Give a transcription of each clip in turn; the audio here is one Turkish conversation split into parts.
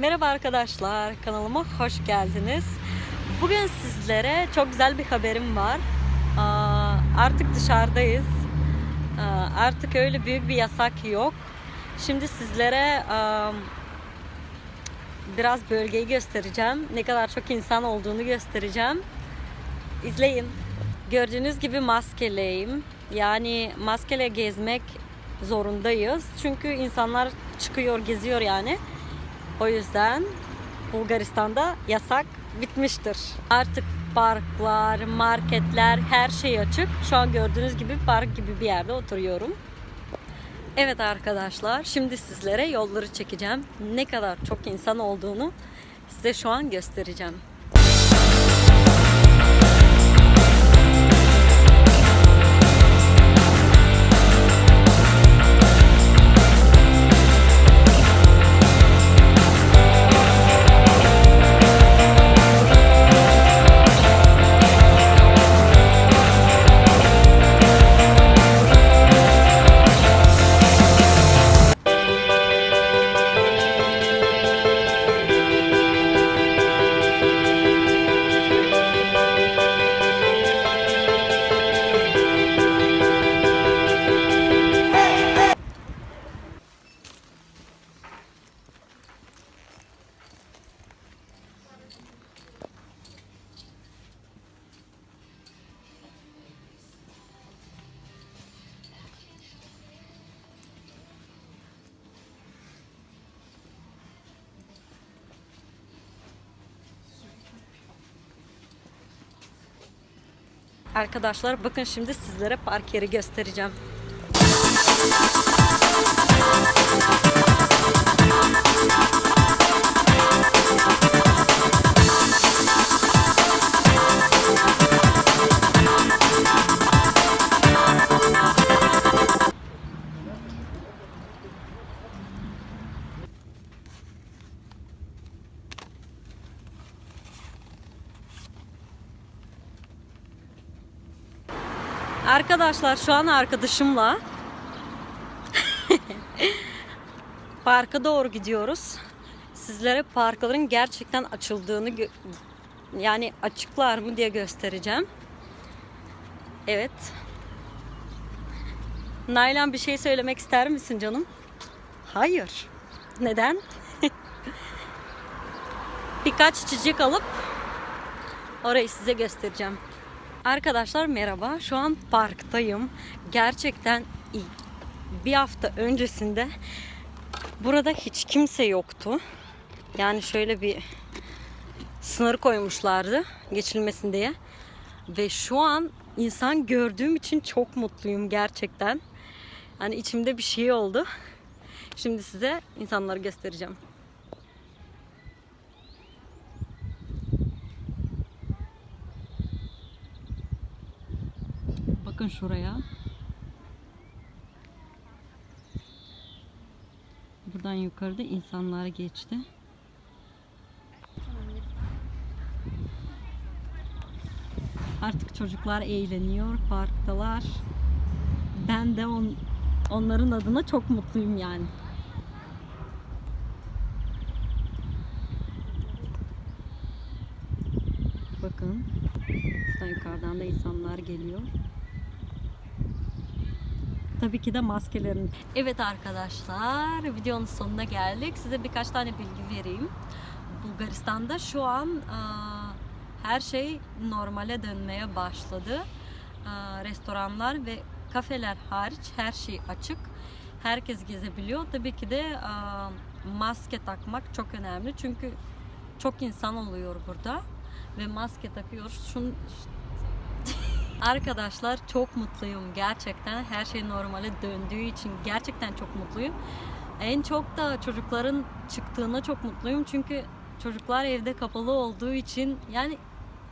Merhaba arkadaşlar, kanalıma hoş geldiniz. Bugün sizlere çok güzel bir haberim var. Artık dışarıdayız. Artık öyle büyük bir yasak yok. Şimdi sizlere biraz bölgeyi göstereceğim. Ne kadar çok insan olduğunu göstereceğim. İzleyin. Gördüğünüz gibi maskeleyim. Yani maskele gezmek zorundayız. Çünkü insanlar çıkıyor, geziyor yani. O yüzden Bulgaristan'da yasak bitmiştir. Artık parklar, marketler, her şey açık. Şu an gördüğünüz gibi park gibi bir yerde oturuyorum. Evet arkadaşlar, şimdi sizlere yolları çekeceğim. Ne kadar çok insan olduğunu size şu an göstereceğim. Arkadaşlar bakın şimdi sizlere park yeri göstereceğim. Arkadaşlar şu an arkadaşımla parka doğru gidiyoruz. Sizlere parkların gerçekten açıldığını yani açıklar mı diye göstereceğim. Evet. Naylan bir şey söylemek ister misin canım? Hayır. Neden? Birkaç içecek alıp orayı size göstereceğim. Arkadaşlar merhaba. Şu an parktayım. Gerçekten. Bir hafta öncesinde burada hiç kimse yoktu. Yani şöyle bir sınır koymuşlardı geçilmesin diye. Ve şu an insan gördüğüm için çok mutluyum gerçekten. Hani içimde bir şey oldu. Şimdi size insanları göstereceğim. Bakın şuraya. Buradan yukarıda insanlar geçti. Artık çocuklar eğleniyor, parktalar. Ben de on, onların adına çok mutluyum yani. Bakın. Buradan yukarıdan da insanlar geliyor. Tabii ki de maskelerin. Evet arkadaşlar videonun sonuna geldik. Size birkaç tane bilgi vereyim. Bulgaristan'da şu an e, her şey normale dönmeye başladı. E, restoranlar ve kafeler hariç her şey açık. Herkes gezebiliyor. Tabii ki de e, maske takmak çok önemli. Çünkü çok insan oluyor burada ve maske takıyoruz. Şun, Arkadaşlar çok mutluyum gerçekten. Her şey normale döndüğü için gerçekten çok mutluyum. En çok da çocukların çıktığına çok mutluyum. Çünkü çocuklar evde kapalı olduğu için yani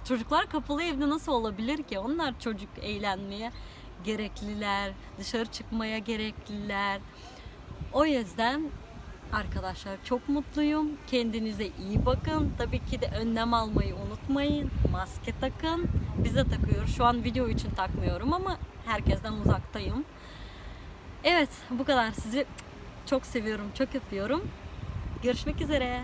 çocuklar kapalı evde nasıl olabilir ki? Onlar çocuk eğlenmeye gerekliler, dışarı çıkmaya gerekliler. O yüzden Arkadaşlar çok mutluyum. Kendinize iyi bakın. Tabii ki de önlem almayı unutmayın. Maske takın. Biz de takıyoruz. Şu an video için takmıyorum ama herkesten uzaktayım. Evet bu kadar. Sizi çok seviyorum. Çok öpüyorum. Görüşmek üzere.